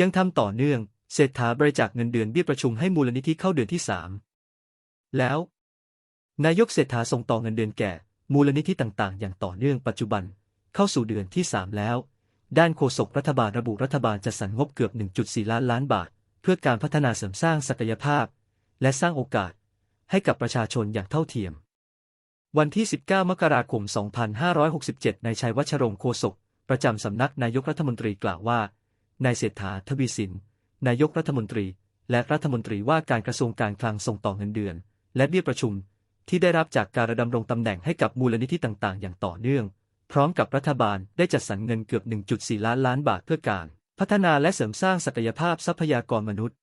ยังทำต่อเนื่อง เศรษฐาบริจาคเงินเดือนเบี้ยประชุมให้มูลนิธิเข้าเดือนที่สามแล้ว นายกเศรษฐาส่งต่อเงินเดือนแก่ มูลนิธิต่างๆ อย่างต่อเนื่องปัจจุบันเข้าสู่เดือนที่3แล้ว ด้านโฆษกรัฐบาลระบุรัฐบาลจะสรรงบเกือบ 1.4 ล้านล้านบาท เพื่อการพัฒนาเสริมสร้างศักยภาพ และสร้างโอกาส ให้กับประชาชนอย่างเท่าเทียม วันที่ 19 มกราคม 2567 นายชัยวัชรงค์โฆษกประจำสำนักนายกรัฐมนตรีกล่าวว่า นายเศรษฐาทวีสิน นายกรัฐมนตรี และรัฐมนตรีว่าการกระทรวงการคลังส่งต่อเงินเดือน และเบี้ยประชุม ที่ได้รับจากการดำรงตำแหน่งให้กับมูลนิธิต่างๆ อย่างต่อเนื่อง พร้อมกับรัฐบาลได้จัดสรรเงินเกือบ 1.4 ล้านล้านบาทเพื่อการ พัฒนาและเสริมสร้างศักยภาพทรัพยากรมนุษย์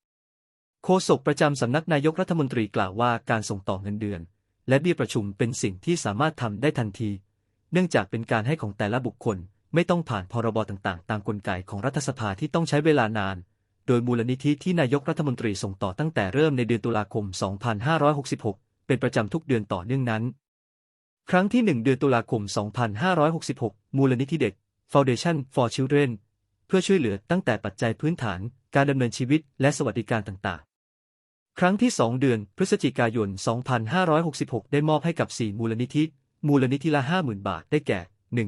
โฆษกประจำสำนักนายกรัฐมนตรีกล่าวว่าการส่งต่อเงินเดือน และเบี้ยประชุมเป็นสิ่งที่สามารถทำได้ทันที เนื่องจากเป็นการให้ของแต่ละบุคคล ไม่ต้องผ่านพรบต่างๆ ตามกลไกของรัฐสภาที่ต้องใช้เวลานาน โดยมูลนิธิที่นายกรัฐมนตรีส่งต่อตั้งแต่เริ่มในเดือนตุลาคม 2566 เป็นประจำทุกเดือนต่อเนื่องนั้น ครั้งที่ 1 เดือนตุลาคม 2566 มูลนิธิเด็ก Foundation for Children เพื่อช่วยเหลือตั้งแต่ปัจจัยพื้นฐาน การดำเนินชีวิตและสวัสดิการต่างๆครั้งที่ 2 เดือนพฤศจิกายน 2566 ได้มอบให้กับ 4 มูลนิธิ มูลนิธิละ 50,000 บาท ได้แก่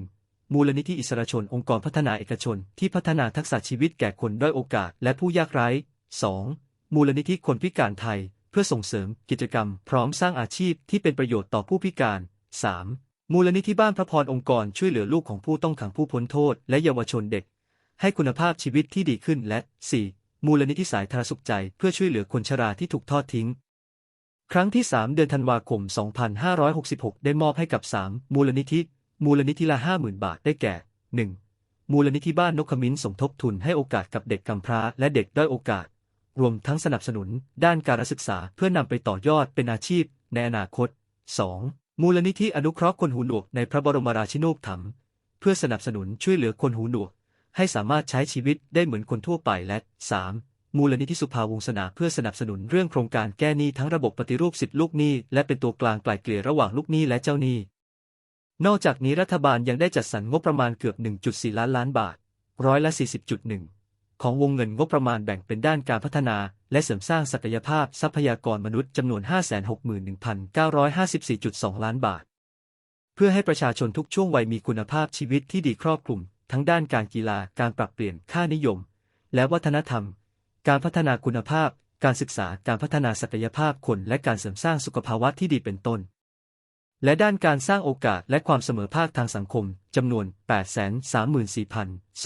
1. มูลนิธิอิสระชนองค์กรพัฒนาเอกชนที่พัฒนาทักษะชีวิตแก่คนด้อยโอกาสและผู้ยากไร้ 2. มูลนิธิคนพิการไทย เพื่อส่งเสริมกิจกรรม พร้อมสร้างอาชีพที่เป็นประโยชน์ต่อผู้พิการ 3. มูลนิธิบ้านพระพรองค์กรช่วยเหลือลูกของผู้ต้องขังผู้พ้นโทษ และเยาวชนเด็ก ให้คุณภาพชีวิตที่ดีขึ้นและ 4. มูลนิธิสายธารสุขใจเพื่อช่วยเหลือคนชราที่ถูกทอดทิ้งครั้งที่ 3 เดือนธันวาคม 2566 ได้มอบให้กับ 3 มูลนิธิ มูลนิธิละ50,000บาทได้แก่ 1. มูลนิธิบ้านนกขมิ้นสมทบทุนให้โอกาสกับเด็กกำพร้าและเด็กด้อยโอกาส รวมทั้งสนับสนุนด้านการศึกษาเพื่อนำไปต่อยอดเป็นอาชีพในอนาคต 2. มูลนิธิอนุเคราะห์คนหูหนวกในพระบรมราชินูปถัมภ์เพื่อสนับสนุนช่วยเหลือคนหูหนวก ให้สามารถใช้ชีวิตได้เหมือนคนทั่วไปและ 3. มูลนิธิสุภาวงศนาเพื่อสนับสนุนเรื่องโครงการแก้หนี้ทั้งระบบปฏิรูปสิทธิลูกหนี้และเป็นตัวกลางไกล่เกลี่ยระหว่างลูกหนี้และเจ้าหนี้ นอกจากนี้รัฐบาลยังได้จัดสรรงบประมาณเกือบ 1.4 ล้านล้านบาท ร้อยละ 40.1 ของวงเงินงบประมาณแบ่งเป็นด้านการพัฒนา และเสริมสร้างศักยภาพทรัพยากรมนุษย์จำนวน 561,954.2 ล้านบาท เพื่อให้ประชาชนทุกช่วงวัยมีคุณภาพชีวิตที่ดีครอบคลุม ทั้งด้านการกีฬา การปรับเปลี่ยนค่านิยม และวัฒนธรรม การพัฒนาคุณภาพ การศึกษา การพัฒนาศักยภาพคน และการเสริมสร้างสุขภาวะที่ดีเป็นต้น และด้านการสร้างโอกาสและความเสมอภาคทางสังคมจำนวน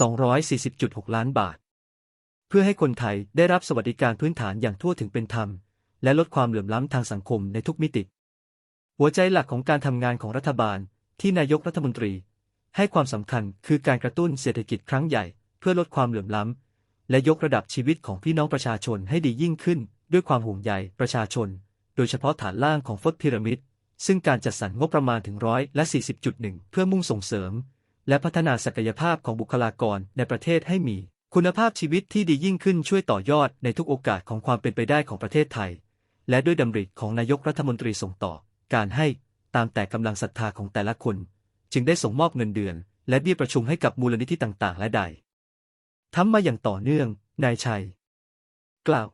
834,240.6 ล้านบาท เพื่อให้คนไทยได้รับสวัสดิการพื้นฐานอย่างทั่วถึงเป็นธรรม และลดความเหลื่อมล้ำทางสังคมในทุกมิติ หัวใจหลักของการทำงานของรัฐบาลที่นายกรัฐมนตรี ให้ความสำคัญคือการกระตุ้นเศรษฐกิจครั้งใหญ่ เพื่อลดความเหลื่อมล้ำ และยกระดับชีวิตของพี่น้องประชาชนให้ดียิ่งขึ้น ด้วยความห่วงใยประชาชน โดยเฉพาะฐานล่างของฟดพีระมิด ซึ่งการจัดสรรงบประมาณถึงร้อยและ 40.1 เพื่อมุ่งส่งเสริม และพัฒนาศักยภาพของบุคลากรในประเทศให้มี คุณภาพชีวิตที่ดียิ่งขึ้นช่วยต่อยอดในทุกโอกาสของความเป็นไปได้ของประเทศไทย และด้วยดำริของนายกรัฐมนตรีส่งต่อ การให้ตามแต่กำลังศรัทธาของแต่ละคน จึงได้ส่งมอบเงินเดือน และเบี้ยประชุมให้กับมูลนิธิต่างๆ และใดทำมาอย่างต่อเนื่อง นายชัย กล่าว